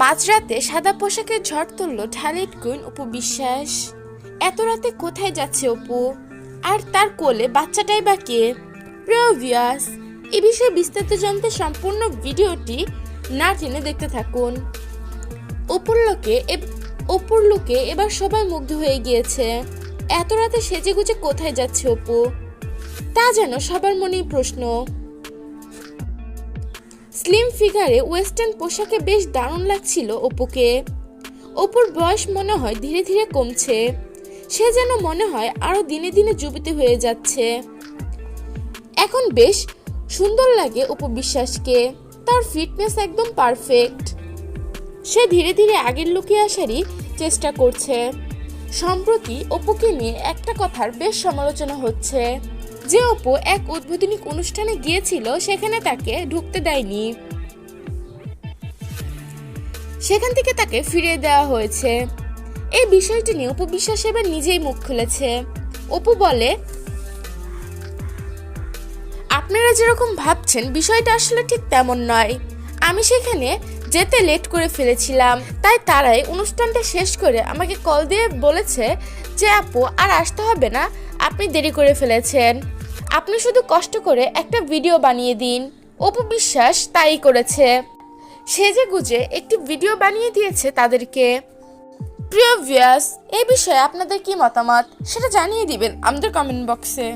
মাঝরাতে সাদা পোশাকের ঝড় তুলল ঢালিট কুইন অপু বিশ্বাস। এত রাতে কোথায় যাচ্ছে অপু? আর তার কোলে বাচ্চাটাই বা কে? প্রিয় এ বিষয়ে বিস্তারিত জানতে সম্পূর্ণ ভিডিওটি না টেনে দেখতে থাকুন। অপুর লোকে অপুর লোকে এবার সবাই মুগ্ধ হয়ে গিয়েছে। এত রাতে সেজে গুজে কোথায় যাচ্ছে অপু? তা যেন সবার মনেই প্রশ্ন। স্লিম ফিগারে ওয়েস্টার্ন পোশাকে বেশ দারুণ লাগছিল অপুকে। অপুর বয়স মনে হয় ধীরে ধীরে কমছে। সে যেন মনে হয় আরও দিনে দিনে যুবিত হয়ে যাচ্ছে। এখন বেশ সুন্দর লাগে অপু বিশ্বাসকে। তার ফিটনেস একদম পারফেক্ট সে ধীরে ধীরে আগের লুকে আসারই চেষ্টা করছে। সম্প্রতি অপুকে নিয়ে একটা কথার বেশ সমালোচনা হচ্ছে। যে অপু এক উদ্বোধনী অনুষ্ঠানে গিয়েছিল, সেখানে তাকে ঢুকতে দেয়নি। সেখান থেকে তাকে ফিরিয়ে দেওয়া হয়েছে। এই বিষয়টি নিয়ে অপু বিশ্বাস এবার নিজেই মুখ খুলেছে। অপু বলে, আপনারা যেরকম ভাবছেন, বিষয়টা আসলে ঠিক তেমন নয়। আমি সেখানে যেতে লেট করে ফেলেছিলাম। তাই তারাই অনুষ্ঠানটা শেষ করে আমাকে কল দিয়ে বলেছে যে, আপু, আর আসতে হবে না। আপনি দেরি করে ফেলেছেন। আপনি শুধু কষ্ট করে একটা ভিডিও বানিয়ে দিন। অপু বিশ্বাস তাই করেছে। সেজে গুজে একটি ভিডিও বানিয়ে দিয়েছে তাদেরকে। প্রিয় ভিউয়ার্স এই বিষয়ে আপনাদের কি মতামত? সেটা জানিয়ে দিবেন আমাদের কমেন্ট বক্সে